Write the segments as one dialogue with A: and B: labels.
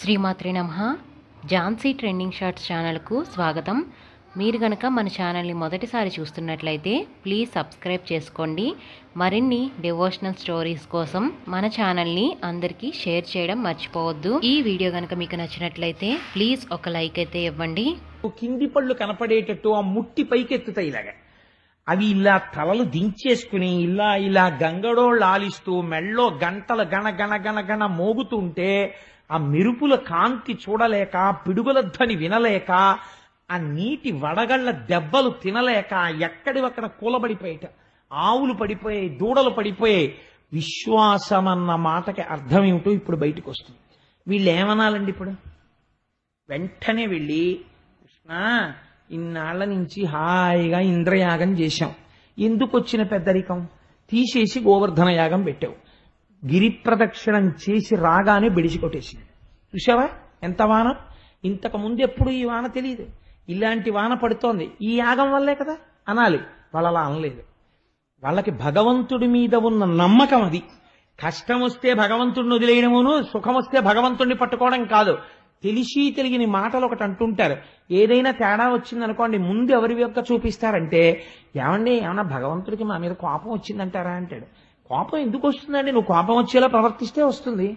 A: శ్రీమాత్రి నమ. Jhansi trending shorts ఛానల్కు స్వాగతం. మీరు గనక మన ఛానల్ని మొదటిసారి చూస్తున్నట్లయితే ప్లీజ్ సబ్స్క్రైబ్ చేసుకోండి. మరిన్ని డివోషనల్ స్టోరీస్ కోసం మన ఛానల్ని అందరికీ షేర్ చేయడం మర్చిపోవద్దు. ఈ వీడియో గనక మీకు నచ్చినట్లయితే ప్లీజ్ ఒక లైక్ అయితే ఇవ్వండి.
B: కింది పళ్ళు కనపడేటట్టు ఆ ముట్టి పైకెత్తుతాయి ఇలాగా. అవి ఇలా తలలు దించేసుకుని ఇలా ఇలా గంగడోళ్ళు ఆలిస్తూ మెళ్ళో గంటలు గణ గణ గణ గణ మోగుతుంటే ఆ మెరుపుల కాంతి చూడలేక పిడుగుల ధ్వని వినలేక ఆ నీటి వడగళ్ళ దెబ్బలు తినలేక ఎక్కడివక్కడ కూలబడిపోయేట ఆవులు పడిపోయాయి దూడలు పడిపోయాయి. విశ్వాసం అన్న మాటకి అర్థం ఏమిటో ఇప్పుడు బయటకు వస్తుంది. వీళ్ళు ఏమనాలండి ఇప్పుడు? వెంటనే వెళ్ళి కృష్ణ ఇన్నాళ్ళ నుంచి హాయిగా ఇంద్రయాగం చేశాం. ఎందుకు వచ్చిన పెద్దరికం? తీసేసి గోవర్ధన యాగం పెట్టావు. గిరి ప్రదక్షిణం చేసి రాగానే బిడిచి కొట్టేసింది. చూసావా ఎంత వాన? ఇంతకు ముందు ఎప్పుడు ఈ వాన తెలియదు ఇలాంటి వాన పడుతోంది. ఈ యాగం వల్లే కదా? అనాలి. వాళ్ళు అలా అనలేదు. వాళ్ళకి భగవంతుడి మీద ఉన్న నమ్మకం అది. కష్టం వస్తే భగవంతుడిని వదిలేయడమును సుఖం వస్తే భగవంతుడిని పట్టుకోవడం కాదు. తెలిసి తెలియని మాటలు ఒకటి అంటుంటారు. ఏదైనా తేడా వచ్చిందనుకోండి ముందు ఎవరి యొక్క చూపిస్తారంటే ఏమండి ఏమన్నా భగవంతుడికి మా మీద కోపం వచ్చిందంటారా? అంటాడు. కోపం ఎందుకు వస్తుందండి? నువ్వు కోపం వచ్చేలా ప్రవర్తిస్తే వస్తుంది.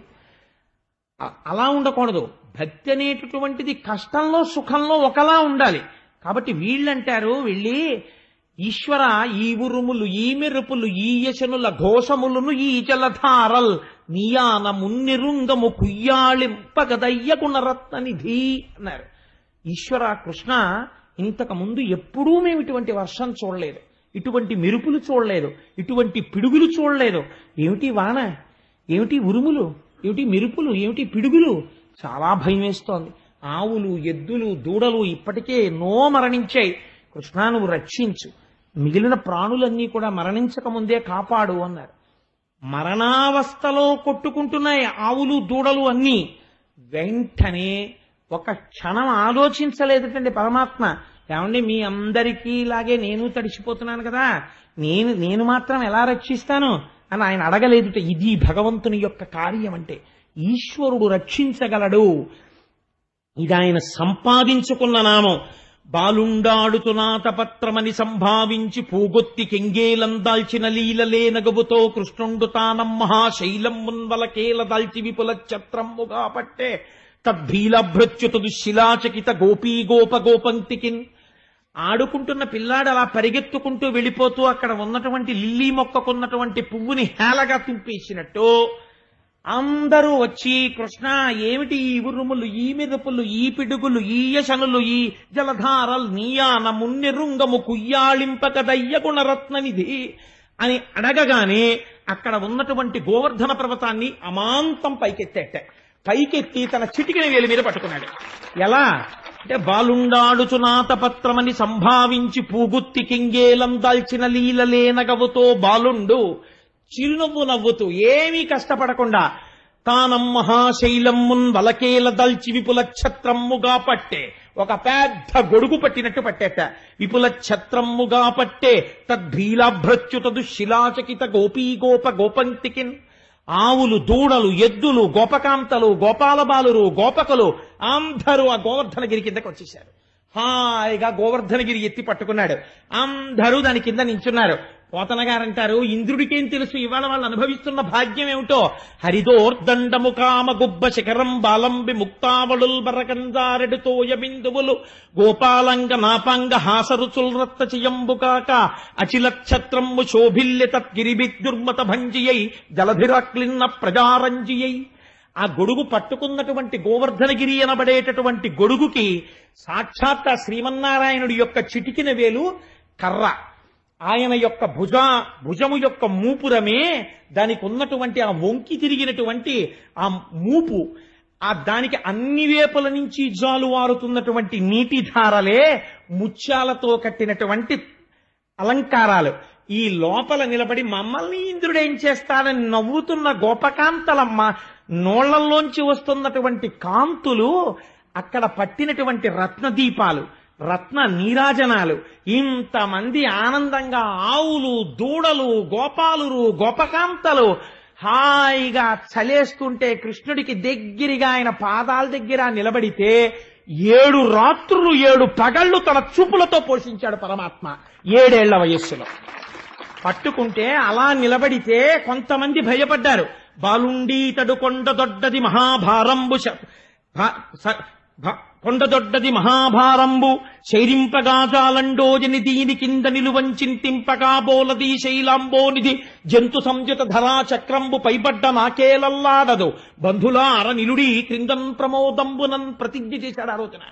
B: అలా ఉండకూడదు. భక్తి అనేటటువంటిది కష్టంలో సుఖంలో ఒకలా ఉండాలి. కాబట్టి వీళ్ళంటారు వెళ్ళి ఈశ్వర ఈ ఉరుములు ఈ మెరుపులు ఈ యశనుల ఘోషములను ఈ జలధారల్ నియాన మున్నిరుంగము కుయ్యాళింపగదయ్య గుణరత్న నిధి అన్నారు. ఈశ్వర కృష్ణ ఇంతకు ముందు ఎప్పుడూ మేము ఇటువంటి వర్షం చూడలేదు. ఇటువంటి మెరుపులు చూడలేదు ఇటువంటి పిడుగులు చూడలేదు. ఏమిటి వాన? ఏమిటి ఉరుములు? ఏమిటి మెరుపులు? ఏమిటి పిడుగులు? చాలా భయం వేస్తోంది. ఆవులు ఎద్దులు దూడలు ఇప్పటికే ఎన్నో మరణించాయి. కృష్ణ నువ్వు రక్షించు. మిగిలిన ప్రాణులన్నీ కూడా మరణించక ముందే కాపాడు అన్నారు. మరణావస్థలో కొట్టుకుంటున్నాయి ఆవులు దూడలు అన్నీ. వెంటనే ఒక క్షణం ఆలోచించలేదటండి పరమాత్మ. ఏమండి మీ అందరికీ ఇలాగే నేను తడిసిపోతున్నాను కదా. నేను నేను మాత్రం ఎలా రక్షిస్తాను అని ఆయన అడగలేదుట. ఇది భగవంతుని యొక్క కార్యం అంటే ఈశ్వరుడు రక్షించగలడు. ఇది ఆయన సంపాదించుకున్న నామం. బాలుండాడుతునాతపత్రమని సంభావించి పూగొత్తి కెంగేలం దాల్చిన లీలలే నగబుతో కృష్ణుండు తానం మహాశైలం మున్వలకేల దాల్చి విపుల ఛత్రమ్ముగా పట్టే తద్భీలభృత్యుత శిలాచకిత గోపీ గోప గోపంక్తికిన్ ఆడుకుంటున్న పిల్లాడు అలా పరిగెత్తుకుంటూ వెళ్ళిపోతూ అక్కడ ఉన్నటువంటి లిల్లీ మొక్కకున్నటువంటి పువ్వుని హేళగా తుంపేసినట్టు అందరూ వచ్చి కృష్ణ ఏమిటి ఈ ఉరుములు ఈ మెరుపులు ఈ పిడుగులు ఈ యశనులు ఈ జలధారల్ నీయాన మున్నెరుంగము కుయ్యాళింపకదయ్య గుణరత్ననిధి అని అడగగానే అక్కడ ఉన్నటువంటి గోవర్ధన పర్వతాన్ని అమాంతం పైకెత్తేట. పైకెత్తి తన చిటికిన వేలి మీద పట్టుకున్నాడు. ఎలా? అంటే బాలుండాడుచునాత సంభావించి పూగుత్తి కింగేలం దాల్చిన లీలలేనగవుతో బాలుండు చిరునవ్వు నవ్వుతూ ఏమీ కష్టపడకుండా తానం మహాశైలమ్మున్ వలకేల దల్చి విపుల ఛత్రమ్ముగా పట్టే ఒక పెద్ద గొడుగు పట్టినట్టు పట్టేట. విపుల ఛత్రమ్ముగా పట్టే తద్భీలాభ్రచ్యుత శిలాచకిత గోపీ గోప గోపంతికిన్. ఆవులు దూడలు ఎద్దులు గోపకాంతలు గోపాలబాలురు గోపకులు అందరూ ఆ గోవర్ధనగిరి కిందకి వచ్చేశారు. హాయిగా గోవర్ధనగిరి ఎత్తి పట్టుకున్నాడు. అందరూ దాని కింద నించున్నారు. పోతన గారంటారు ఇంద్రుడికేం తెలుసు? ఇవాళ వాళ్ళు అనుభవిస్తున్న భాగ్యం ఏమిటో? హరిదోర్దండము కామ గుబ్బ శిఖరం బాలంబి ముక్తావళుల్ బరకంజారెడు తోయ బిందువులు. గోపాలంగ నాపాంగ హాసరుచుల్ రత్త చియంబుకాక అచిలక్షత్రమ్ము శోభిల్య తద్గిరిబిద్దుర్మత భంజియై జలధిరాక్లిన్న ప్రజారంజియై. ఆ గొడుగు పట్టుకున్నటువంటి గోవర్ధనగిరి అనబడేటటువంటి గొడుగుకి సాక్షాత్ ఆ శ్రీమన్నారాయణుడి యొక్క చిటికిన వేలు కర్ర. ఆయన యొక్క భుజ భుజము యొక్క మూపురమే దానికి ఉన్నటువంటి ఆ వంకి తిరిగినటువంటి ఆ మూపు ఆ దానికి అన్ని వేపుల నుంచి జాలువారుతున్నటువంటి నీటి ధారలే ముత్యాలతో కట్టినటువంటి అలంకారాలు. ఈ లోపల నిలబడి మమ్మల్ని ఇంద్రుడేం చేస్తాడని నవ్వుతున్న గోపకాంతలమ్మ నోళ్ళల్లోంచి వస్తున్నటువంటి కాంతులు అక్కడ పట్టినటువంటి రత్న దీపాలు రత్న నీరాజనాలు. ఇంతమంది ఆనందంగా ఆవులు దూడలు గోపాలురు గోపకాంతలు హాయిగా చలేస్తుంటే కృష్ణుడికి దగ్గరగా ఆయన పాదాల దగ్గర నిలబడితే ఏడు రాత్రులు ఏడు పగళ్ళు తన చూపులతో పోషించాడు పరమాత్మ ఏడేళ్ళ వయస్సులో. పట్టుకుంటే అలా నిలబడితే కొంతమంది భయపడ్డారు. బాలుండీతడు కొండ దొడ్డది మహాభారంబు కొండదొడ్డది మహాభారంబు శైరింపగాజాలండోజని దీని కింద నిలువంచింతింపగా బోలది శైలాంబోనిది జంతు సంయుత ధరా చక్రంబు పైబడ్డ నాకేలల్లాడదు. బంధులార నిలుడి క్రిందన్ ప్రమోదంబునన్ ప్రతిజ్ఞ చేశాడు ఆ రోజున.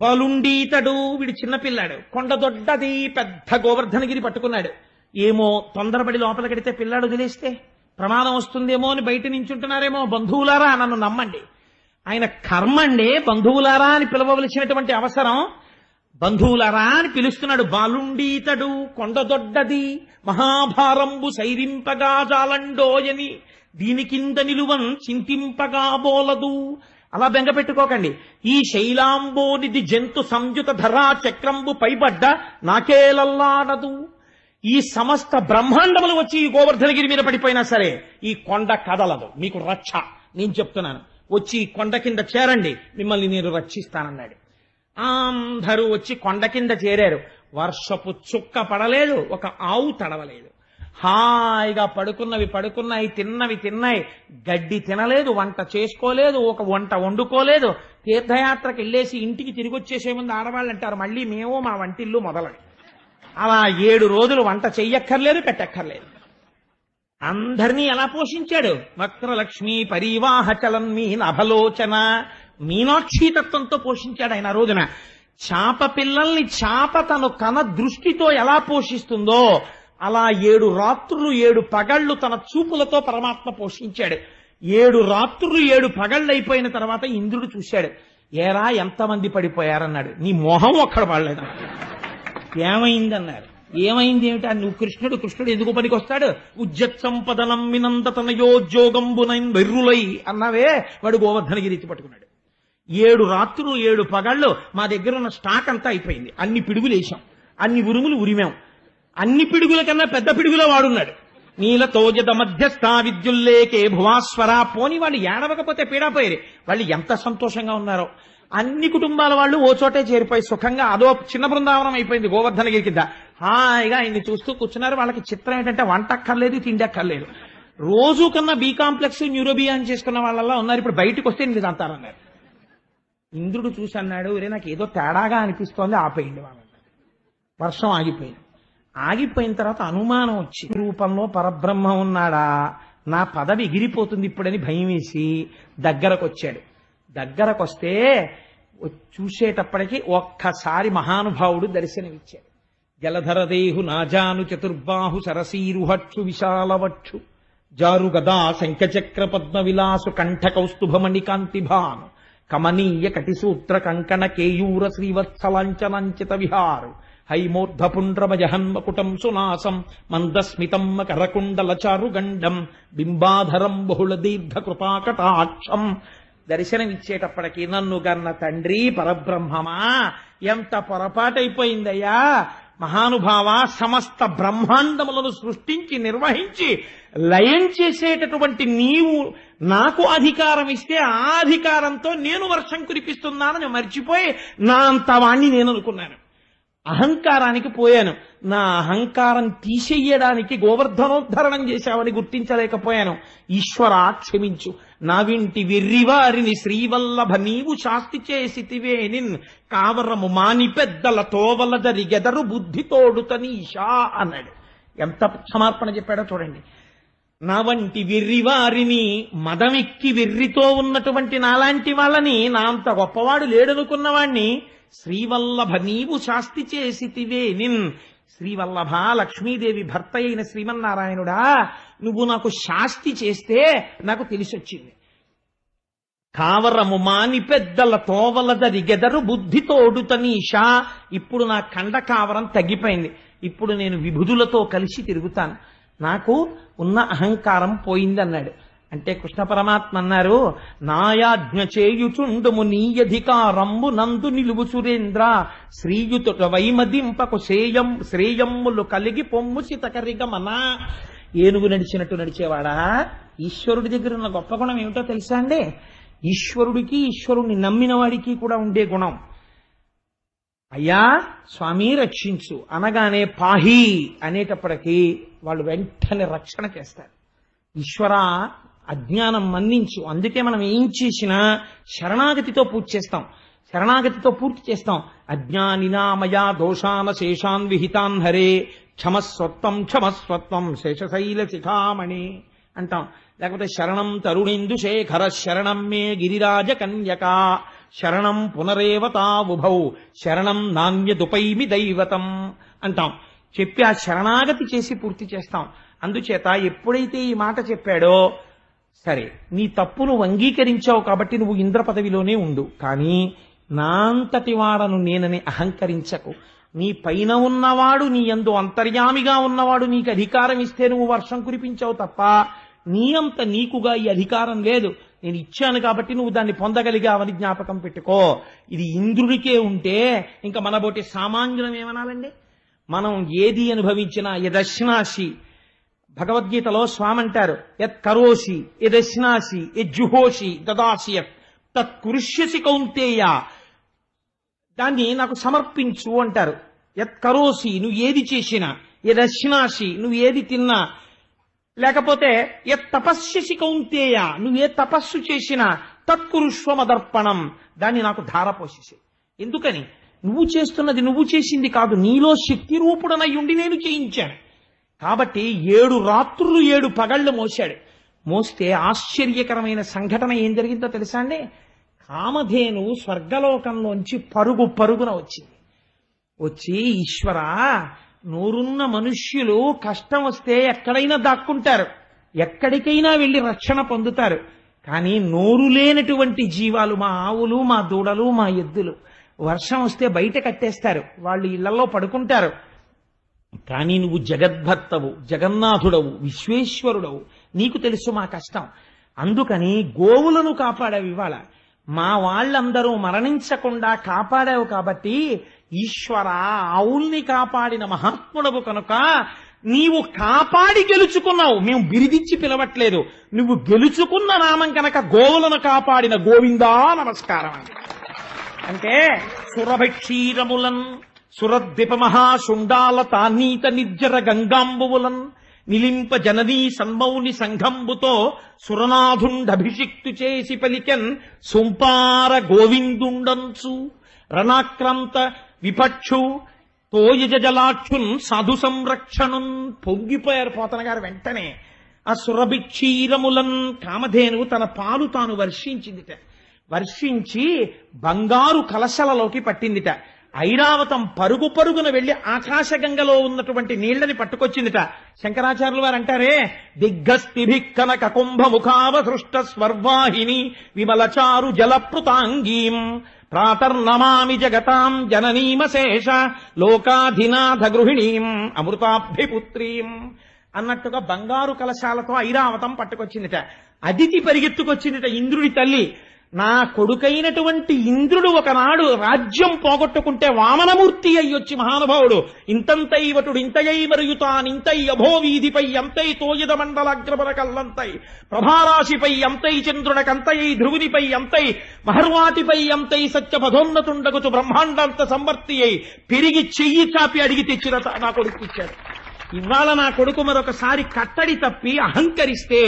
B: బలుండీతడు వీడి చిన్నపిల్లాడు కొండదొడ్డది పెద్ద గోవర్ధనగిరి పట్టుకున్నాడు. ఏమో తొందరపడి కడితే పిల్లాడు వదిలేస్తే ప్రమాదం వస్తుందేమో అని బయట నించుంటున్నారేమో బంధువులారా నన్ను నమ్మండి. ఆయన కర్మండే బంధువులారా అని పిలవవలసినటువంటి అవసరం. బంధువులరా అని పిలుస్తున్నాడు. బాలుండీతడు కొండదొడ్డది మహాభారంబు సైరింపగా జాలండోయని దీని కింద నిలువన్ చింతింపగా బోలదు. అలా బెంగ పెట్టుకోకండి. ఈ శైలాంబోనిది జంతు సంయుత ధరా చక్రంబు పైబడ్డ నాకేలల్లాడదు. ఈ సమస్త బ్రహ్మాండములు వచ్చి ఈ గోవర్ధనగిరి మీద పడిపోయినా సరే ఈ కొండ కదలదు. మీకు రక్ష నేను చెప్తున్నాను. వచ్చి కొండ కింద చేరండి మిమ్మల్ని నేను రక్షిస్తానన్నాడు. అందరూ వచ్చి కొండ కింద చేరారు. వర్షపు చుక్క పడలేదు ఒక ఆవు తడవలేదు. హాయిగా పడుకున్నవి పడుకున్నాయి తిన్నవి తిన్నాయి. గడ్డి తినలేదు వంట చేసుకోలేదు ఒక వంట వండుకోలేదు. తీర్థయాత్రకు వెళ్ళేసి ఇంటికి తిరిగి వచ్చేసే ముందు ఆడవాళ్ళు అంటారు మళ్ళీ మేము మా వంటిల్లు మొదలని అలా ఏడు రోజులు వంట చెయ్యక్కర్లేదు పెట్టక్కర్లేదు. అందరినీ ఎలా పోషించాడు? వక్రలక్ష్మి పరివాహ చలన్ మీ నభలోచన మీనాక్షి తత్వంతో పోషించాడు ఆయన ఆ రోజున. చాప పిల్లల్ని చాప తను కన దృష్టితో ఎలా పోషిస్తుందో అలా ఏడు రాత్రులు ఏడు పగళ్ళు తన చూపులతో పరమాత్మ పోషించాడు. ఏడు రాత్రులు ఏడు పగళ్ళు అయిపోయిన తర్వాత ఇంద్రుడు చూశాడు. ఏరా ఎంతమంది పడిపోయారన్నాడు. నీ మొహం ఒక్కడ పడలేదు. ఏమైందన్నారు? ఏమైంది ఏమిటా నువ్వు కృష్ణుడు కృష్ణుడు ఎందుకు పనికొస్తాడు ఉజ్జత్ సంపదనం వినంద తనయోద్యోగంబునైన్ వెర్రులై అన్నావే? వాడు గోవర్ధనగిరి ఎత్తి పట్టుకున్నాడు. ఏడు రాత్రులు ఏడు పగళ్ళు మా దగ్గర ఉన్న స్టాక్ అంతా అయిపోయింది. అన్ని పిడుగులు వేసాం అన్ని ఉరుములు ఉరిమాం. అన్ని పిడుగుల కన్నా పెద్ద పిడుగులో వాడున్నాడు. నీల తోజద మధ్యస్థ విద్యుల్లేకే భువాస్వర పోని వాళ్ళు ఏడవకపోతే పీడాపోయారు వాళ్ళు ఎంత సంతోషంగా ఉన్నారో. అన్ని కుటుంబాల వాళ్ళు ఓ చోటే చేరిపోయి సుఖంగా అదో చిన్న బృందావనం అయిపోయింది గోవర్ధనగిరి కింద. హాయిగా ఆయన్ని చూస్తూ కూర్చున్నారు. వాళ్ళకి చిత్రం ఏంటంటే వంట అక్కర్లేదు తిండి అక్కర్లేదు. రోజు కన్నా బీ కాంప్లెక్స్ న్యూరోబియాన్ చేసుకున్న వాళ్ళలా ఉన్నారు. ఇప్పుడు బయటకు వస్తే ఇది అంటారన్నారు ఇంద్రుడు చూసి అన్నాడు రే నాకు ఏదో తేడాగా అనిపిస్తోంది ఆపేయండి వాళ్ళని వర్షం ఆగిపోయింది. ఆగిపోయిన తర్వాత అనుమానం వచ్చి రూపంలో పరబ్రహ్మ ఉన్నాడా? నా పదవి ఎగిరిపోతుంది ఇప్పుడని భయం వేసి దగ్గరకు వచ్చాడు దగ్గరకొస్తే చూసేటప్పటికి ఒక్కసారి మహానుభావుడు దర్శనమిచ్చాడు. జలధరదేహు నాజాను చతుర్బాహు సరసీరుహక్షు విశాలవక్షు జారుగదా శంఖచక్ర పద్మ విలాసు కంఠ కౌస్తుభమణి కాంతిభాను కమనీయ కటిసూత్ర కంకణ కేయూర శ్రీవత్సలాంచనంచిత విహారు హైమూర్ధ పుండ్రమజహన్మకుటం సునాసం మందస్మితం కరకుండల చారుగండం బింబాధరం బహుళ దీర్ఘ కృపాకటాక్షం దర్శనమిచ్చేటప్పటికి నన్ను గన్న తండ్రి పరబ్రహ్మమా? ఎంత పొరపాటైపోయిందయ్యా? మహానుభావ సమస్త బ్రహ్మాండములను సృష్టించి నిర్వహించి లయం చేసేటటువంటి నీవు నాకు అధికారం ఇస్తే ఆ అధికారంతో నేను వర్షం కురిపిస్తున్నానని మర్చిపోయి నా అంత వాణ్ణి నేను అనుకున్నాను. అహంకారానికి పోయాను. నా అహంకారం తీసేయడానికి గోవర్ధనోద్ధరణం చేశావని గుర్తించలేకపోయాను. ఈశ్వర క్షమించు. నా వింటి వెర్రివారిని శ్రీవల్లభ నీవు శాస్తి చేసితివే నిన్ కావరము మాని పెద్దల తోవల బుద్ధి బుద్ధితోడు తనీషా అన్నాడు. ఎంత సమర్పణ చెప్పాడో చూడండి. నా వంటి వెర్రివారిని మదమెక్కి వెర్రితో ఉన్నటువంటి నాలాంటి వాళ్ళని నా అంత గొప్పవాడు లేడనుకున్నవాణ్ణి శ్రీవల్లభ నీవు శాస్తి చేసితివే నిన్. శ్రీవల్లభ లక్ష్మీదేవి భర్త అయిన శ్రీమన్నారాయణుడా నువ్వు నాకు శాస్తి చేస్తే నాకు తెలిసొచ్చింది. కావరము మాని పెద్దల తోవల గెదరు బుద్ధితోడు తనీషా ఇప్పుడు నా కండ కావరం తగ్గిపోయింది. ఇప్పుడు నేను విభుదులతో కలిసి తిరుగుతాను. నాకు ఉన్న అహంకారం పోయిందన్నాడు. అంటే కృష్ణ పరమాత్మ అన్నారు నాయాజ్ఞ చేయుచుండుము నీయధికారంబు నందు నిలువు సురేంద్ర. శ్రీయుతుట వైమదింపకు శ్రేయం శ్రేయమ్ములు కలిగి పొమ్ము సితకరిగమన. ఏనుగు నడిచినట్టు నడిచేవాడా? ఈశ్వరుడి దగ్గర ఉన్న గొప్ప గుణం ఏమిటో తెలుసా అండి? ఈశ్వరుడికి ఈశ్వరుణ్ణి నమ్మిన వాడికి కూడా ఉండే గుణం. అయ్యా స్వామి రక్షించు అనగానే పాహి అనేటప్పటికీ వాళ్ళు వెంటనే రక్షణ చేస్తారు. ఈశ్వర అజ్ఞానం మన్నించు. అందుకే మనం ఏం చేసినా శరణాగతితో పూజ చేస్తాం. శరణాగతితో పూర్తి చేస్తాం. అజ్ఞానినామయా దోషాన శేషాన్ విహితాన్ హరే క్షమస్వత్వం క్షమస్వత్వం శేషశైల శిఖామణి అంటాం. లేకపోతే శరణం తరుణిందు శేఖర శరణం మే గిరిరాజ కన్యక శరణం పునరేవతావుభౌ శరణం నాణ్యదుపైమి దైవతం అంటాం. చెప్పి ఆ శరణాగతి చేసి పూర్తి చేస్తాం. అందుచేత ఎప్పుడైతే ఈ మాట చెప్పాడో సరే నీ తప్పును అంగీకరించావు కాబట్టి నువ్వు ఇంద్ర పదవిలోనే ఉండు. కానీ నాంతటి వాడను నేనని అహంకరించకు. నీ పైన ఉన్నవాడు నీ ఎందు అంతర్యామిగా ఉన్నవాడు నీకు అధికారం ఇస్తే నువ్వు వర్షం కురిపించావు తప్ప నీ అంత నీకుగా ఈ అధికారం లేదు. నేను ఇచ్చాను కాబట్టి నువ్వు దాన్ని పొందగలిగావని జ్ఞాపకం పెట్టుకో. ఇది ఇంద్రుడికే ఉంటే ఇంకా మనబోటి సామాన్యులం ఏమనాలండి? మనం ఏది అనుభవించినా యదశ్నాశి భగవద్గీతలో స్వామి అంటారు యత్ కరోషి యదశ్నాశి యజ్జుహోషి దదాసి యత్. తత్ కురుష్యసి కౌంతేయ. దాన్ని నాకు సమర్పించు అంటారు. యత్ కరోసి నువ్వు ఏది చేసినా యదశ్నాసి నువ్వు ఏది తిన్నా లేకపోతే ఏ తపస్యసి కౌంతేయ నువ్వు ఏ తపస్సు చేసినా తత్కురుష్వమదర్పణం దాన్ని నాకు ధారపోసేసి. ఎందుకని? నువ్వు చేస్తున్నది నువ్వు చేసింది కాదు నీలో శక్తి రూపుడనై ఉండి నేను చేయించాను. కాబట్టి ఏడు రాత్రులు ఏడు పగళ్ళు మోశాడు. మోస్తే ఆశ్చర్యకరమైన సంఘటన ఏం జరిగిందో తెలుసా అండి? కామధేను స్వర్గలోకంలోంచి పరుగు పరుగున వచ్చింది. వచ్చి ఈశ్వర నోరున్న మనుష్యులు కష్టం వస్తే ఎక్కడైనా దాక్కుంటారు. ఎక్కడికైనా వెళ్ళి రక్షణ పొందుతారు. కానీ నోరు లేనటువంటి జీవాలు మా ఆవులు మా దూడలు మా ఎద్దులు వర్షం వస్తే బయట కట్టేస్తారు. వాళ్ళు ఇళ్ళలో పడుకుంటారు. కానీ నువ్వు జగద్భర్తవు జగన్నాథుడవు విశ్వేశ్వరుడవు. నీకు తెలుసు మా కష్టం. అందుకని గోవులను కాపాడావు ఇవాళ. మా వాళ్ళందరూ మరణించకుండా కాపాడావు కాబట్టి ఈశ్వర ఆవుల్ని కాపాడిన మహాత్ముడవు కనుక నీవు కాపాడి గెలుచుకున్నావు. మేము బిరిదిచ్చి పిలవట్లేదు. నువ్వు గెలుచుకున్న నామం కనుక గోవులను కాపాడిన గోవిందా నమస్కారం అంటే సురభక్షీరములన్ సురద్విప మహాశుండాల తానీత నిజ్జర గంగాంబువులన్ నిలింప జననీ సన్మౌని సంఘంబుతో సురనాథుండభిషిక్తు చేసి పలికెన్ సొంపార గోవిందుండంచు. రణాక్రాంత విపక్షు తోయజ జలాక్షున్ సాధు సంరక్షణున్ పొంగిపోయారు పోతన గారు వెంటనే. ఆ సురభిక్షీరములన్ కామధేనువు తన పాలు తాను వర్షించిందిట. వర్షించి బంగారు కలశలలోకి పట్టిందిట. ఐరావతం పరుగు పరుగున వెళ్ళి ఆకాశగంగలో ఉన్నటువంటి నీళ్ళని పట్టుకొచ్చిందిట. శంకరాచార్యులు వారు అంటారే దిగ్గస్థిభిక్కన కుంభముఖావసృష్ట స్వర్వాహిని విమలచారు జలప్రుతాంగీం ప్రాతర్నమామి జగతాం జననీమశేష లోకాధినాథ గృహిణీం అమృతాభిపుత్రీం అన్నట్టుగా బంగారు కలశాలతో ఐరావతం పట్టుకొచ్చిందిట. అదితి పరిగెత్తుకొచ్చిందిట ఇంద్రుడి తల్లి. నా కొడుకైనటువంటి ఇంద్రుడు ఒకనాడు రాజ్యం పోగొట్టుకుంటే వామనమూర్తి అయ్యొచ్చి మహానుభావుడు ఇంతంతైవటుడు ఇంతయై మరుగుతానింతై అభోవీధిపై అంతై తోయద మండలాగ్రబర కల్లంతై ప్రభారాశిపై అంతై చంద్రుడకంతయై ధ్రువునిపై అంతై మహర్వాటిపై అంతై సత్య పదోన్నతుండగుచు బ్రహ్మాండంత సంవర్తి అయి పెరిగి చెయ్యి చాపి అడిగి తెచ్చిన నా కొడుకు ఇచ్చాడు. ఇవాళ నా కొడుకు మరొకసారి కట్టడి తప్పి అహంకరిస్తే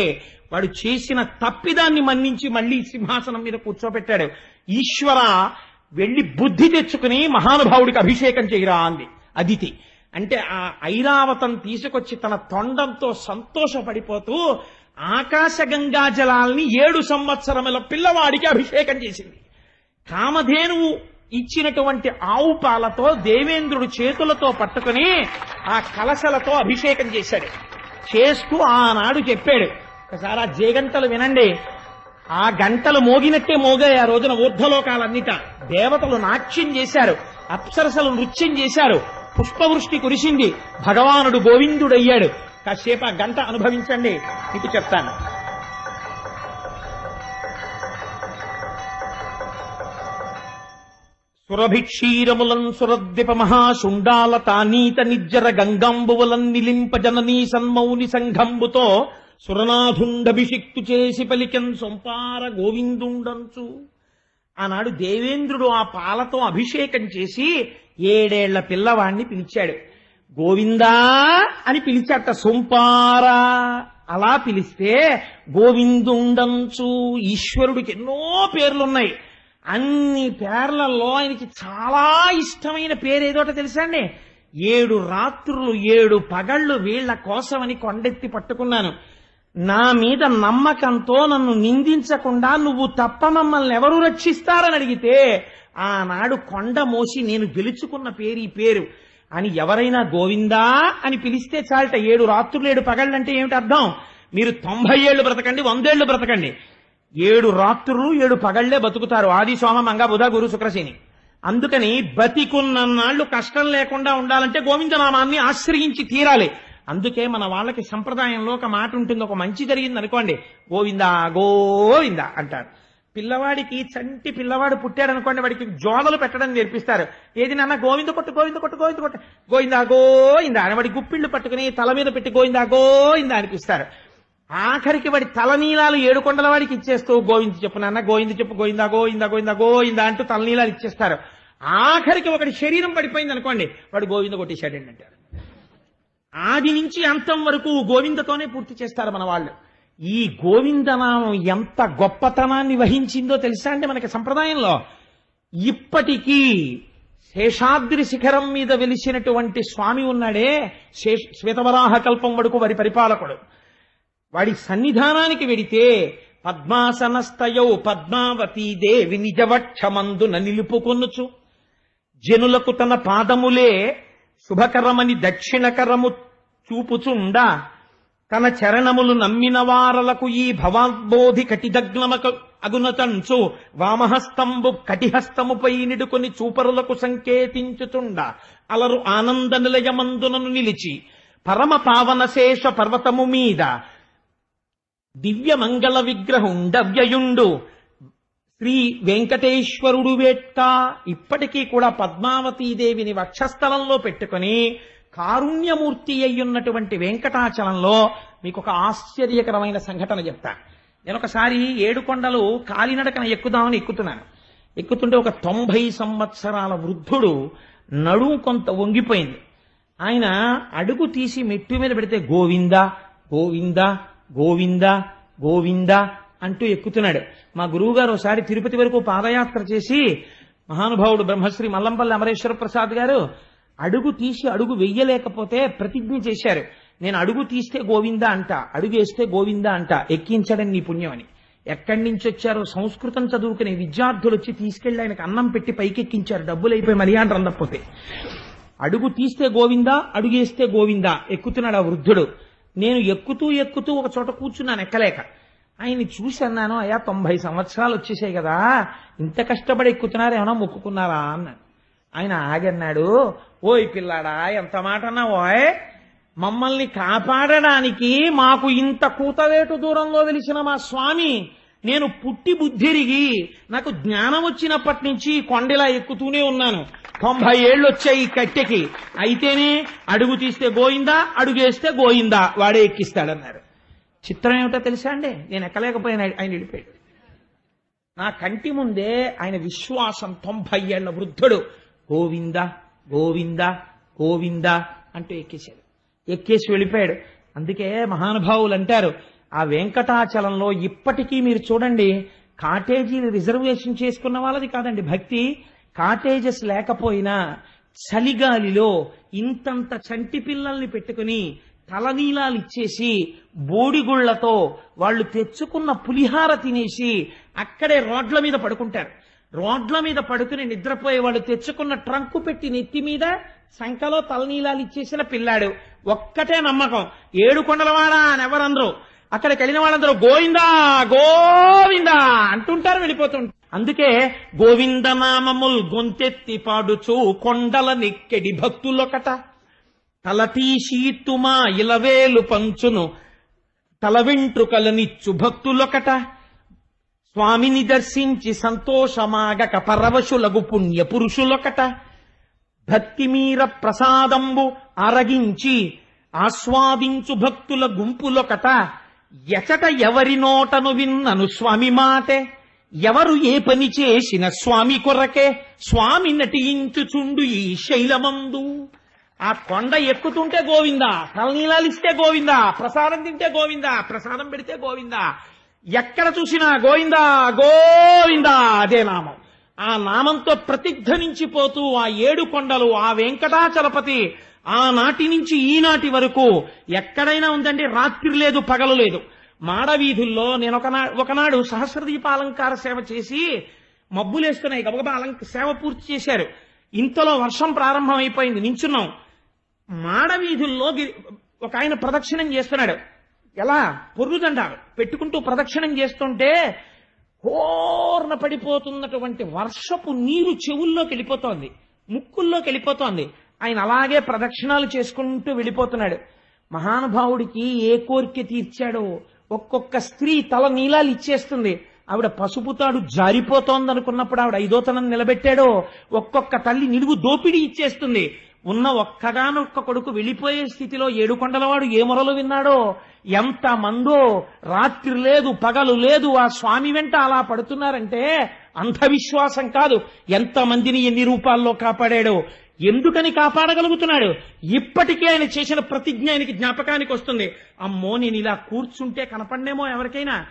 B: వాడు చేసిన తప్పిదాన్ని మన్నించి మళ్ళీ సింహాసనం మీద కూర్చోబెట్టాడు. ఈశ్వర వెళ్ళి బుద్ధి తెచ్చుకుని మహానుభావుడికి అభిషేకం చేయరా అంది. అదితి. అంటే ఆ ఐరావతం తీసుకొచ్చి తన తొండంతో సంతోషపడిపోతూ ఆకాశగంగా జలాల్ని ఏడు సంవత్సరముల పిల్లవాడికి అభిషేకం చేసింది. కామధేనువు ఇచ్చినటువంటి ఆవు పాలతో దేవేంద్రుడు చేతులతో పట్టుకుని ఆ కలశలతో అభిషేకం చేశాడు. చేస్తూ ఆనాడు చెప్పాడు ఒకసారి ఆ జేగంటలు వినండి. ఆ గంటలు మోగినట్టే మోగాయి ఆ రోజున ఊర్ధ్వలోకాలన్నిట. దేవతలు నాట్యం చేశారు. అప్సరసలు నృత్యం చేశారు. పుష్పవృష్టి కురిసింది. భగవానుడు గోవిందుడయ్యాడు. కాసేపు ఆ గంట అనుభవించండి. మీకు చెప్తాను. సురభిక్షీరములం సురద్విప మహాశుండాల తానీత నిజ్జర గంగాంబువులం నిలింప జననీ సన్మౌని సంఘంబుతో సురనాథుండభిషిక్తు చేసి పలికెన్ సొంపార గోవిందుండంచు. ఆనాడు దేవేంద్రుడు ఆ పాలతో అభిషేకం చేసి ఏడేళ్ళ పిల్లవాణ్ణి పిలిచాడు. గోవిందా అని పిలిచాట సొంపారా. అలా పిలిస్తే గోవిందుండంచు ఈశ్వరుడికి ఎన్నో పేర్లున్నాయి. అన్ని పేర్లలో ఆయనకి చాలా ఇష్టమైన పేరు ఏదోట తెలుసా అండి? ఏడు రాత్రులు ఏడు పగళ్ళు వీళ్ళ కోసమని కొండెత్తి పట్టుకున్నాను. నా మీద నమ్మకంతో నన్ను నిందించకుండా నువ్వు తప్ప మమ్మల్ని ఎవరు రక్షిస్తారని అడిగితే ఆనాడు కొండ మోసి నేను గెలుచుకున్న పేరు ఈ పేరు. అని ఎవరైనా గోవిందా అని పిలిస్తే చాలట ఏడు రాత్రులు ఏడు పగళ్ళంటే ఏమిటి అర్థం? మీరు తొంభై ఏళ్ళు బ్రతకండి వందేళ్ళు బ్రతకండి. ఏడు రాత్రులు ఏడు పగళ్ళే బతుకుతారు ఆది సోమ మంగ బుధ గురు శుక్రశని అందుకని బతికున్నన్నాళ్ళు కష్టం లేకుండా ఉండాలంటే గోవిందనామాన్ని ఆశ్రయించి తీరాలి. అందుకే మన వాళ్ళకి సంప్రదాయంలో ఒక మాట ఉంటుంది ఒక మంచి జరిగింది అనుకోండి. గోవిందా గోవిందా అంటారు. పిల్లవాడికి చంటి పిల్లవాడు పుట్టాడు అనుకోండి వాడికి జోడలు పెట్టడం నేర్పిస్తారు. ఏది నాన్న గోవింద కొట్టు గోవింద కొట్టు గోవింద కొట్టు. గోవిందా గోయిందా అని వాడి గుప్పిళ్ళు పట్టుకుని తల మీద పెట్టి గోవిందా గోయిందా అనిపిస్తారు. ఆఖరికి వాడి తలనీలాలు ఏడు కొండల వాడికి ఇచ్చేస్తూ గోవింద చెప్పు నాన్న గోవింద చెప్పు గోవిందా గోవిందా గోవిందా గోవిందా అంటూ తలనీలాలు ఇచ్చేస్తారు. ఆఖరికి ఒకటి శరీరం పడిపోయింది అనుకోండి వాడు గోవింద కొట్టేశాడండి అంటారు. ఆది నుంచి అంతం వరకు గోవిందతోనే పూర్తి చేస్తారు మన వాళ్ళు. ఈ గోవిందనామం ఎంత గొప్పతనాన్ని వహించిందో తెలుసా అండి మనకి సంప్రదాయంలో? ఇప్పటికీ శేషాద్రి శిఖరం మీద వెలిసినటువంటి స్వామి ఉన్నాడే శేష శ్వేతవరాహ కల్పం వరకు వారి పరిపాలకుడు. వాడి సన్నిధానానికి వెడితే పద్మాసనస్తయౌ పద్మావతీ దేవి నిజవక్షమందున నిలుపుకొనుచు. జనులకు తన పాదములే శుభకరమని దక్షిణకరము చూపుచుండ తన చరణములు నమ్మిన వారలకు ఈ భవాద్బోధి కటిదగ్నమక అగునతంచు వామహస్తంబు కటిహస్తముపై నిడుకొని చూపరులకు సంకేతించుచుండ. అలరు ఆనంద నిలయమందునను నిలిచి పరమ పావన శేష పర్వతము మీద దివ్య మంగళ విగ్రహుండవ్యయుండు. శ్రీ వెంకటేశ్వరుడు వేట్ట ఇప్పటికీ కూడా పద్మావతీదేవిని వక్షస్థలంలో పెట్టుకొని కారుణ్యమూర్తి అయ్యున్నటువంటి వెంకటాచలంలో మీకు ఒక ఆశ్చర్యకరమైన సంఘటన చెప్తా. నేను ఒకసారి ఏడుకొండలు కాలినడకన ఎక్కుదామని ఎక్కుతున్నాను. ఎక్కుతుంటే ఒక తొంభై సంవత్సరాల వృద్ధుడు నడుము కొంత వంగిపోయింది. ఆయన అడుగు తీసి మెట్టు మీద పెడితే గోవింద గోవింద గోవింద గోవింద అంటూ ఎక్కుతున్నాడు. మా గురువు గారు ఒకసారి తిరుపతి వరకు పాదయాత్ర చేసి మహానుభావుడు బ్రహ్మశ్రీ మల్లంపల్లి అమరేశ్వర ప్రసాద్ గారు అడుగు తీసి అడుగు వెయ్యలేకపోతే ప్రతిజ్ఞ చేశారు. నేను అడుగు తీస్తే గోవింద అంట అడుగు వేస్తే గోవింద అంట ఎక్కించడం నీ పుణ్యం అని. ఎక్కడి నుంచి వచ్చారో సంస్కృతం చదువుకునే విద్యార్థులు వచ్చి తీసుకెళ్ళి ఆయనకు అన్నం పెట్టి పైకెక్కించారు. డబ్బులు అయిపోయి మర్యాద రందకపోతే. అడుగు తీస్తే గోవిందా అడుగేస్తే గోవిందా ఎక్కుతున్నాడు ఆ వృద్ధుడు. నేను ఎక్కుతూ ఎక్కుతూ ఒక చోట కూర్చున్నాను ఎక్కలేక. ఆయన్ని చూసి అన్నాను అయ్యా తొంభై సంవత్సరాలు వచ్చేసాయి కదా ఇంత కష్టపడి ఎక్కుతున్నారు ఏమైనా మొక్కుకున్నారా అన్నాడు. ఆయన ఆగన్నాడు ఓయ్ పిల్లాడా ఎంత మాట అన్నావోయ్ మమ్మల్ని కాపాడడానికి మాకు ఇంత కూతవేటు దూరంలో వెలిసిన మా స్వామి నేను పుట్టి బుద్ధిరిగి నాకు జ్ఞానం వచ్చినప్పటి నుంచి కొండలా ఎక్కుతూనే ఉన్నాను. తొంభై ఏళ్ళు వచ్చాయి ఈ కట్టెకి అయితేనే అడుగు తీస్తే గోయిందా అడుగేస్తే గోయిందా వాడే ఎక్కిస్తాడన్నారు. చిత్రం ఏమిటో తెలుసా అండి? నేను ఎక్కలేకపోయినా ఆయన వెళ్ళిపోయాడు నా కంటి ముందే ఆయన విశ్వాసం తొంభై ఏళ్ళ వృద్ధుడు. గోవింద గోవింద గోవింద అంటూ ఎక్కేశాడు. ఎక్కేసి వెళ్ళిపోయాడు. అందుకే మహానుభావులు అంటారు ఆ వెంకటాచలంలో ఇప్పటికీ మీరు చూడండి కాటేజీలు రిజర్వేషన్ చేసుకున్న వాళ్ళది కాదండి భక్తి. కాటేజెస్ లేకపోయినా చలిగాలిలో ఇంతంత చంటి పిల్లల్ని పెట్టుకుని తలనీలాలు ఇచ్చేసి బోడిగుళ్ళతో వాళ్ళు తెచ్చుకున్న పులిహార తినేసి అక్కడే రోడ్ల మీద పడుకుంటారు. రోడ్ల మీద పడుకుని నిద్రపోయే వాళ్ళు తెచ్చుకున్న ట్రంకు పెట్టి నెత్తి మీద సంకలో తలనీలాలు ఇచ్చేసిన పిల్లాడు. ఒక్కటే నమ్మకం. ఏడు కొండలవాడా అని ఎవరందరూ? అక్కడికి వెళ్ళిన వాళ్ళందరూ గోవిందా గోవిందా అంటుంటారు వెళ్ళిపోతుంటారు. అందుకే గోవిందనామముల్ గొంతెత్తి పాడుచు కొండల నెక్కెడి భక్తులొకట. తలతీషీతుమా ఇలవేలు పంచును తల వెంట్రుకలనిచ్చు భక్తులొకట. స్వామిని దర్శించి సంతోషమాగక పరవశులగు పుణ్య పురుషులొకట. భక్తిమీర ప్రసాదంబు అరగించి ఆస్వాదించు భక్తుల గుంపులొకట. ఎచట ఎవరి నోటను విన్నను స్వామి మాటే. ఎవరు ఏ పని చేసిన స్వామి కొరకే స్వామి నటించుచుండు ఈ శైలమందు. ఆ కొండ ఎక్కుతుంటే గోవిందా? తలనీలాలిస్తే గోవిందా? ప్రసాదం తింటే గోవిందా? ప్రసాదం పెడితే గోవిందా? ఎక్కడ చూసినా గోవిందా? గోవిందా! అదే నామం. ఆ నామంతో ప్రతిధ్వనించిపోతూ ఆ ఏడు కొండలు ఆ వెంకటాచలపతి ఆనాటి నుంచి ఈనాటి వరకు ఎక్కడైనా ఉందంటే రాత్రి లేదు పగలు లేదు. మాడవీధుల్లో నేను ఒకనా ఒకనాడు సహస్రదీపాలంకార సేవ చేసి మబ్బులేస్తున్నాయి గబగబా అలంక సేవ పూర్తి చేశారు. ఇంతలో వర్షం ప్రారంభమైపోయింది నించున్నాం. మాడవీధుల్లో ఒక ఆయన ప్రదక్షిణం చేస్తున్నాడు. ఎలా? పొర్రుదండారు పెట్టుకుంటూ ప్రదక్షిణం చేస్తుంటే హోర్న పడిపోతున్నటువంటి వర్షపు నీరు చెవుల్లోకి వెళ్ళిపోతోంది ముక్కుల్లోకి వెళ్ళిపోతోంది. ఆయన అలాగే ప్రదక్షిణాలు చేసుకుంటూ వెళ్ళిపోతున్నాడు. మహానుభావుడికి ఏ కోరిక తీర్చాడో ఒక్కొక్క స్త్రీ తల నీలాలు ఇచ్చేస్తుంది. ఆవిడ పసుపుతాడు జారిపోతోందనుకున్నప్పుడు ఆవిడ ఐదోతనం నిలబెట్టాడో ఒక్కొక్క తల్లి నిలువు దోపిడీ ఇచ్చేస్తుంది. ఉన్న ఒక్కగానొక్క కొడుకు వెళ్ళిపోయే స్థితిలో ఏడుకొండలవాడు ఏ మొరలు విన్నాడో? ఎంత మందో? రాత్రి లేదు పగలు లేదు ఆ స్వామి వెంట అలా పడుతున్నారంటే అంధవిశ్వాసం కాదు. ఎంత మందిని ఎన్ని రూపాల్లో కాపాడాడో? ఎందుకని కాపాడగలుగుతున్నాడు? ఇప్పటికే ఆయన చేసిన ప్రతిజ్ఞ ఆయనకి జ్ఞాపకానికి వస్తుంది. అమ్మో నేను ఇలా కూర్చుంటే కనపడనేమో ఎవరికైనా?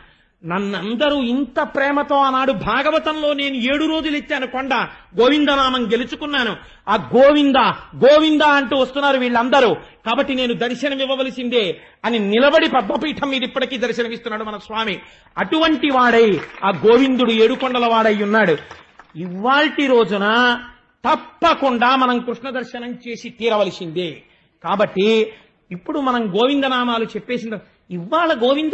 B: నన్నందరూ ఇంత ప్రేమతో ఆనాడు భాగవతంలో నేను ఏడు రోజులు ఎత్తాను కొండ. గోవిందనామం గెలుచుకున్నాను. ఆ గోవింద గోవింద అంటూ వస్తున్నారు వీళ్ళందరూ. కాబట్టి నేను దర్శనం ఇవ్వవలసిందే అని నిలబడి పద్మపీఠం మీద ఇప్పటికీ దర్శనమిస్తున్నాడు మన స్వామి. అటువంటి వాడై ఆ గోవిందుడు ఏడుకొండల వాడై ఉన్నాడు. ఇవాల్టి రోజున తప్పకుండా మనం కృష్ణ దర్శనం చేసి తీరవలసిందే. కాబట్టి ఇప్పుడు మనం గోవిందనామాలు చెప్పేసిన ఇవాళ గోవింద